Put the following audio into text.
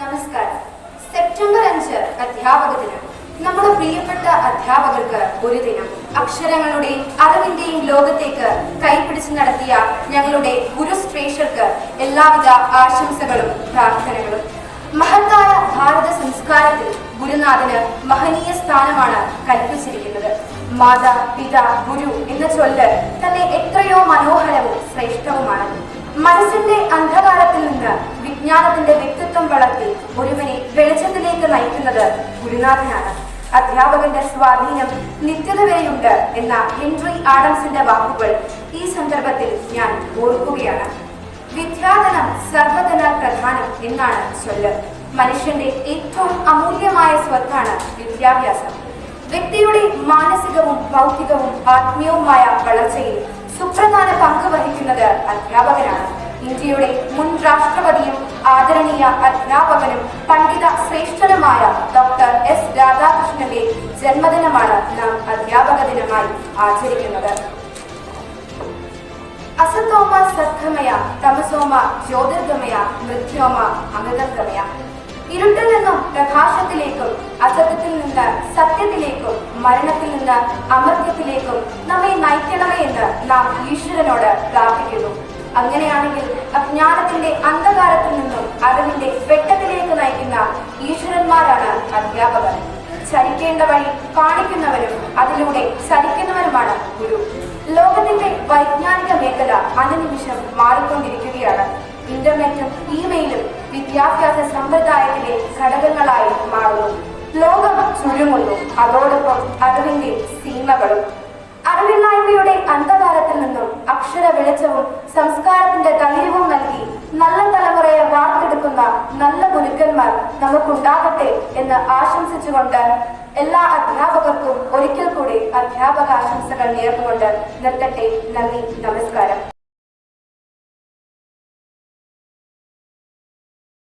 നമസ്കാരം. സെപ്റ്റംബർ അഞ്ച് അധ്യാപക ദിനം നമ്മുടെ പ്രിയപ്പെട്ട അധ്യാപകർക്ക് ഒരു ദിനം. അക്ഷരങ്ങളുടെയും അറിവിന്റെയും ലോകത്തേക്ക് കൈപിടിച്ച് നടത്തിയ ഞങ്ങളുടെ ഗുരുശ്രേഷ്ഠർക്ക് എല്ലാവിധ ആശംസകളും പ്രാർത്ഥനകളും. മഹത്തായ ഭാരത സംസ്കാരത്തിൽ ഗുരുനാഥന് മഹനീയ സ്ഥാനമാണ് കൽപ്പിച്ചിരിക്കുന്നത്. മാതാ പിത ഗുരു എന്ന ചൊല്ല് തന്നെ എത്രയോ മനോഹരവും ശ്രേഷ്ഠവുമാണ്. മനസ്സിന്റെ അന്ധകാരത്തിൽ വിജ്ഞാനത്തിന്റെ വ്യക്തിത്വം വളർത്തി ഒരുവനെ വെളിച്ചത്തിലേക്ക് നയിക്കുന്നത് ഗുരുനാഥനാണ്. അധ്യാപകന്റെ സ്വാധീനം നിത്യത വരെയുണ്ട് എന്ന ഹെൻറി ആഡംസിന്റെ വാക്കുകൾ ഈ സന്ദർഭത്തിൽ ഞാൻ ഓർക്കുകയാണ്. വിദ്യാധനം സർവധന പ്രധാനം എന്നാണ് ചൊല്ല്. മനുഷ്യന്റെ ഏറ്റവും അമൂല്യമായ സ്വത്താണ് വിദ്യാഭ്യാസം. വ്യക്തിയുടെ മാനസികവും ഭൗതികവും ആത്മീയവുമായ വളർച്ചയിൽ സുപ്രധാന പങ്ക് വഹിക്കുന്നത് അധ്യാപകനാണ്. ഇന്ത്യയുടെ മുൻ രാഷ്ട്രപതിയും ആദരണീയ അധ്യാപകനും പണ്ഡിത ശ്രേഷ്ഠനുമായ ഡോക്ടർ എസ് രാധാകൃഷ്ണന്റെ ജന്മദിനമാണ് നാം അധ്യാപക ദിനമായി ആചരിക്കുന്നത്. അസത്തോമ സദ്ഗമയ തമസോമ ജ്യോതിർഗമയ മൃത്യോമ അമൃതഗമയ ഇരുട്ടിൽ നിന്നും പ്രകാശത്തിലേക്കും അസത്യത്തിൽ നിന്ന് സത്യത്തിലേക്കും മരണത്തിൽ നിന്ന് അമൃത്യത്തിലേക്കും നമ്മെ നയിക്കണമേ എന്ന് നാം ഈശ്വരനോട് പ്രാർത്ഥിക്കുന്നു. അങ്ങനെയാണെങ്കിൽ അജ്ഞാനത്തിന്റെ അന്ധകാരത്തിൽ നിന്നും അറിവിന്റെ വെട്ടത്തിലേക്ക് നയിക്കുന്ന ഈശ്വരന്മാരാണ് അധ്യാപകർ. ചരിക്കേണ്ട വഴി കാണിക്കുന്നവരും അതിലൂടെ ചരിക്കുന്നവരുമാണ് ഗുരു. ലോകത്തിന്റെ വൈജ്ഞാനിക മേഖല അനുനിമിഷം മാറിക്കൊണ്ടിരിക്കുകയാണ്. ഇന്റർനെറ്റും ഇമെയിലും വിദ്യാഭ്യാസ സമ്പ്രദായത്തിലെ ഘടകങ്ങളായി മാറുന്നു. ലോകം ചുരുങ്ങുന്നു. അതോടൊപ്പം അറിവിന്റെ സീമകളും. അറിവില്ലായ്മയുടെ അന്ധകാരത്തിൽ നല്ല ഗുരുക്കന്മാർ നമുക്കുണ്ടാകട്ടെ എന്ന് ആശംസിച്ചുകൊണ്ട് എല്ലാ അധ്യാപകർക്കും ഒരിക്കൽ കൂടി അധ്യാപക ആശംസകൾ നേർന്നുകൊണ്ട് നിർത്തട്ടെ. നന്ദി നമസ്കാരം.